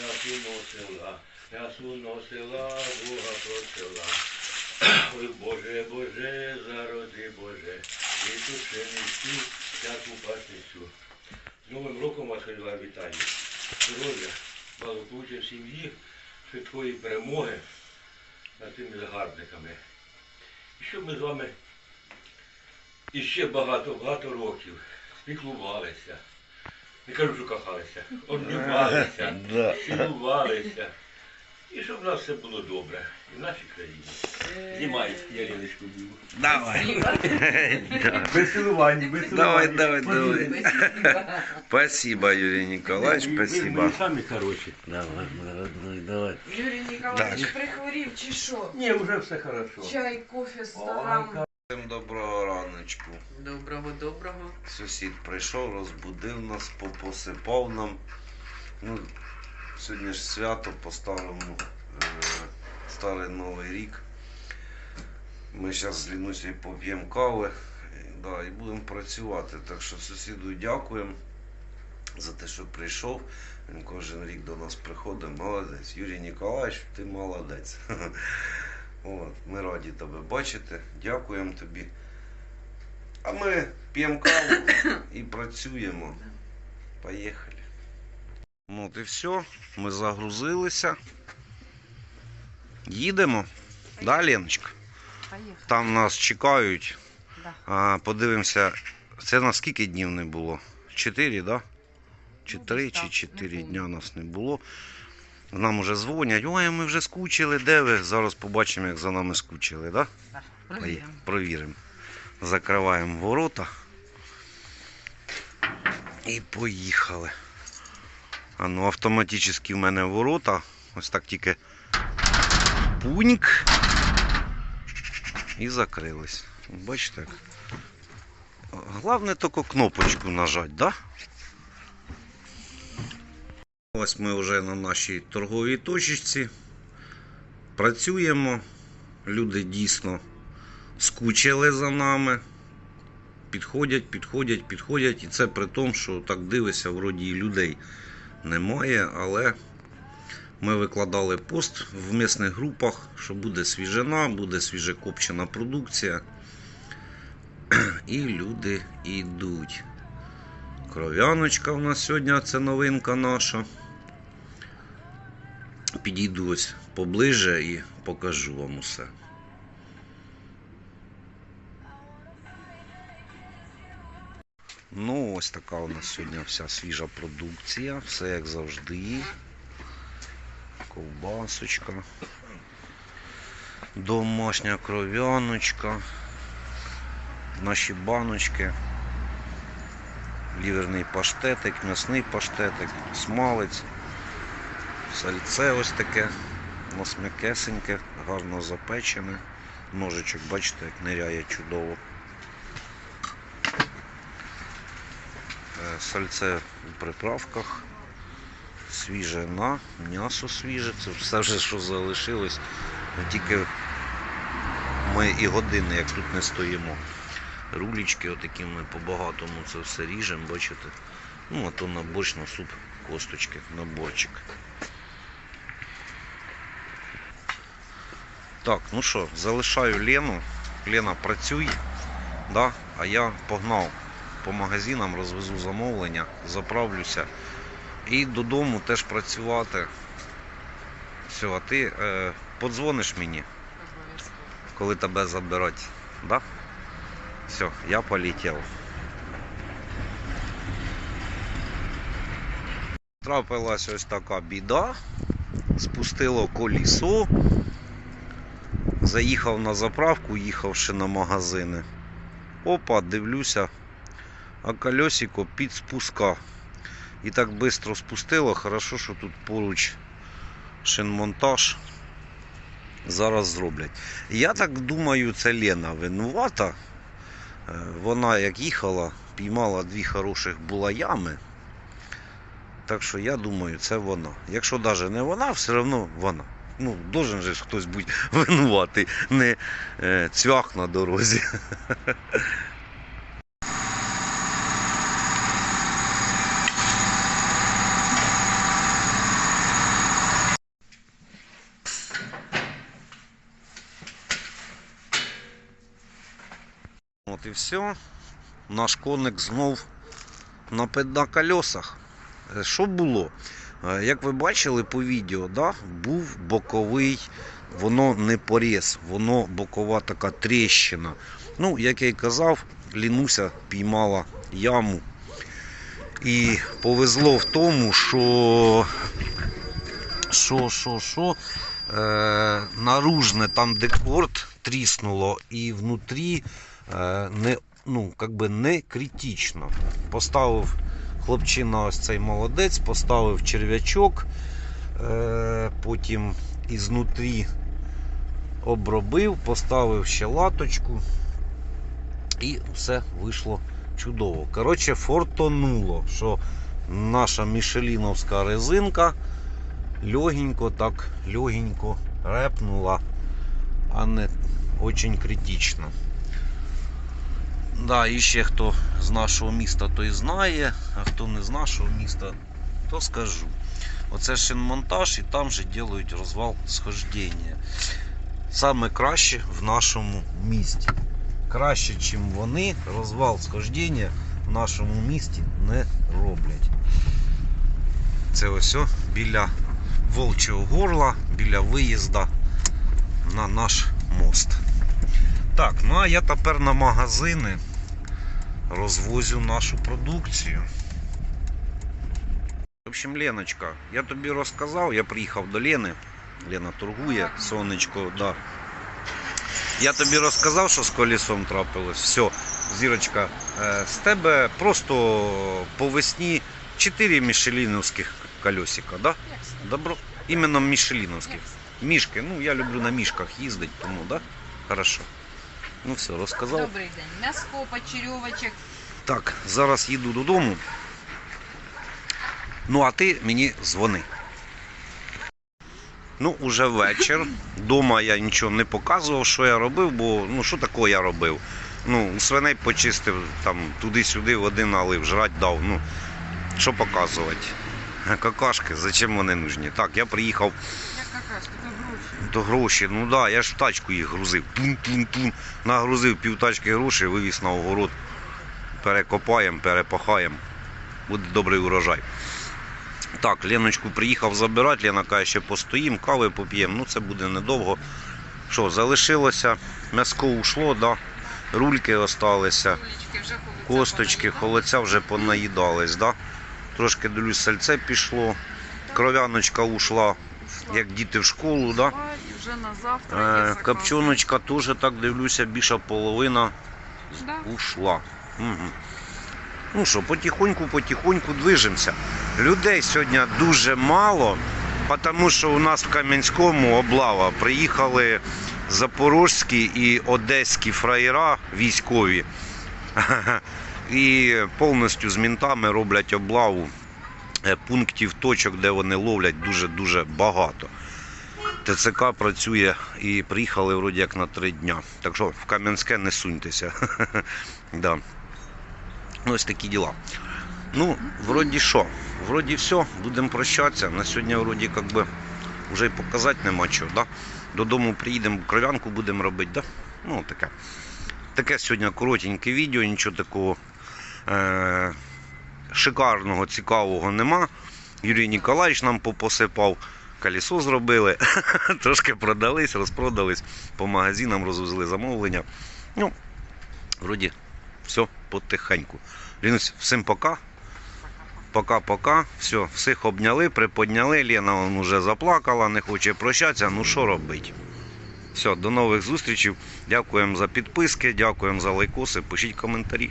я суносила, я суносила, Бога просила. Ой, Боже, Боже, зароди, Боже, і тут ще несу, всяку пасницю. З Новим роком вас ходила вітаю. Здоров'я, благополуччя сім'ї, швидкої перемоги над тими загарбниками. І щоб ми з вами іще багато-багато років спіклувалися. Не кажу, що кохалися, обнімалися, Да. цілувалися. І щоб в нас все було добре. І в нашій країні. Знімай, я Леночку б'ю. Давай. Да. Без цілування, без Давай, давай, давай. Спасибо, Юрий Николаевич, спасибо. Ви самі хороші. Давай, давай, давай. Юрій Ніколаївич Так. прихворів чи що? Ні, вже все хорошо. Чай, кофе, 100 Ой, грам. Всім доброго раночку. Доброго, доброго. Сусід прийшов, розбудив нас, попосипав нам. Ну, сьогодні ж свято по-старому, е, старий Новий рік. Ми зараз з Лінусею поп'ємо кави да, і будемо працювати. Так що сусіду дякуємо за те, що прийшов. Він кожен рік до нас приходить. Молодець. Юрій Ніколаєвич, ти молодець. От, ми раді тебе бачити. Дякуємо тобі. А ми п'ємо каву і працюємо. Поїхали. Ну от і все. Ми загрузилися. Їдемо. Да, Леночка? Поїхали. Там нас чекають. Да. А, подивимося, це на скільки днів не було? Чотири, да? Чи Ну, три, чи чотири дня нас не було. Нам вже дзвонять, ой, ми вже скучили, де ви? Зараз побачимо, як за нами скучили, да? Так, Провіримо. Провіримо. Закриваємо ворота. І поїхали. А ну, автоматично в мене ворота. Ось так тільки пуньк. І закрились. Бачите як? Головне тільки кнопочку нажати, да? Ось ми вже на нашій торговій точці. Працюємо. Люди дійсно скучили за нами. Підходять, підходять, підходять. І це при тому, що так дивишся, вроді і людей немає, але ми викладали пост в місних групах, що буде свіжина, буде свіжекопчена продукція. І люди йдуть. Кров'яночка у нас сьогодні це новинка наша. Підійду ось поближе і покажу вам усе. Ну, ось така у нас сьогодні вся свіжа продукція, все як завжди. Ковбасочка. Домашня кров'яночка. Наші баночки. Ліверний паштетик, м'ясний паштетик, смалець. Сальце ось таке. У нас м'якесеньке, гарно запечене. Ножичок, бачите, як ниряє чудово. Е, Сальце у приправках. Свіжина, м'ясо свіже. Це все вже, що залишилось. Тільки ми і години, як тут не стоїмо. Рулічки отакі ми по-багатому це все ріжемо, бачите. Ну, а то на борщ, на суп, косточки, на Так, ну що, залишаю Лену. Лена працюй, да? а я погнав по магазинам, розвезу замовлення, заправлюся і додому теж працювати. Все, а ти е, подзвониш мені, коли тебе забирати. Да? Все, я полетів. Трапилась ось така біда. Спустило колісо. Заїхав на заправку, їхавши на магазини. Опа, дивлюся, а колесико під спуска. І так швидко спустило. Хорошо, що тут поруч шинмонтаж. Зараз зроблять. Я так думаю, це Лена винувата. Е, Вона як їхала, піймала дві хороших булаями. Так що я думаю, це вона. Якщо навіть не вона, все одно вона. Ну, должен же ж хтось бути винуватий, не е, цвях на дорозі. От і все. Наш коник знов на, на колесах. Е, що було? Е, Як ви бачили по відео, да, був боковий, воно не поріз, воно бокова така тріщина. Ну, як я й казав, лінуся піймала яму. І повезло в тому, що що, що, що, е, наружне там декорд тріснуло і внутрі е, не, ну, би не критично. Поставив хлопчина ось цей молодець, поставив черв'ячок, е, потім ізнутрі обробив, поставив ще латочку і все вийшло чудово. Коротше, фортонуло, що наша мішеліновська резинка легенько так, легенько репнула, а не очень критично. Да, і ще хто з нашого міста, той знає, а хто не з нашого міста, то скажу. Оце шинмонтаж і там же делають розвал схождення. Саме краще в нашому місті. Краще, ніж вони, розвал схождення в нашому місті не роблять. Це ось біля Волчого горла, біля виїзда на наш мост. Так, ну а я тепер на магазини розвозю нашу продукцію. В общем, Леночка, я тобі розказав, я приїхав до Лени. Лена торгує, сонечко, да. Я тобі розказав, що з колесом трапилось. Все, зірочка, е, з тебе просто по весні 4 мішеліновських колесика, да? Добро. Іменно мішеліновських. Мішки, ну я люблю на мішках їздити, тому, да? Хорошо. Ну все, розказав. Добрий день. М'яско, почерьовочок. Так, зараз їду додому. Ну, а ти мені дзвони. Ну, уже вечір. Дома я нічого не показував, що я робив, бо ну що такого я робив? Ну, свиней почистив, там туди-сюди води налив, жрать дав. Ну, що показувати? Какашки, зачем вони нужні? Так, я приїхав Як какашки, то гроші. То гроші, ну да, я ж в тачку їх грузив. Тун-тун-тун. Нагрузив півтачки грошей, вивіз на огород. Перекопаємо, перепахаємо. Буде добрий урожай. Так, Леночку приїхав забирати, Лена каже, ще постоїмо, кави поп'ємо. Ну це буде недовго. Що, залишилося, м'яско ушло, да? рульки холодця косточки, холодця вже понаїдались. Да? Трошки дивлюсь, сальце пішло, кров'яночка ушла, як діти в школу. Да? Вже на завтра є Е, заказ. Теж так дивлюся, більша половина Да. ушла. Угу. Ну що, потихоньку, потихоньку движемося. Людей сьогодні дуже мало, тому що у нас в Кам'янському облава приїхали запорожські і одеські фраєра військові. І повністю з мінтами роблять облаву пунктів точок, де вони ловлять дуже-дуже багато. ТЦК працює і приїхали вроді як на три дня. Так що в Кам'янське не суньтеся. да. Ось такі діла. Ну, вроді що, вроді все, будемо прощатися. На сьогодні вроді як би вже й показати нема чого. Да? Додому приїдемо, кров'янку будемо робити. Да? Ну, таке. Таке сьогодні коротеньке відео, нічого такого е- шикарного, цікавого нема. Юрій Ніколаївич нам попосипав, колесо зробили, трошки продались, розпродались, по магазинам розвезли замовлення. Ну, вроді, все потихеньку. Лінусь, всім пока. Пока-пока. Все, всіх обняли, приподняли. Лена вон уже заплакала, не хоче прощатися. Ну що робити? Все, до нових зустрічей. Дякуємо за підписки, дякуємо за лайкоси. Пишіть коментарі.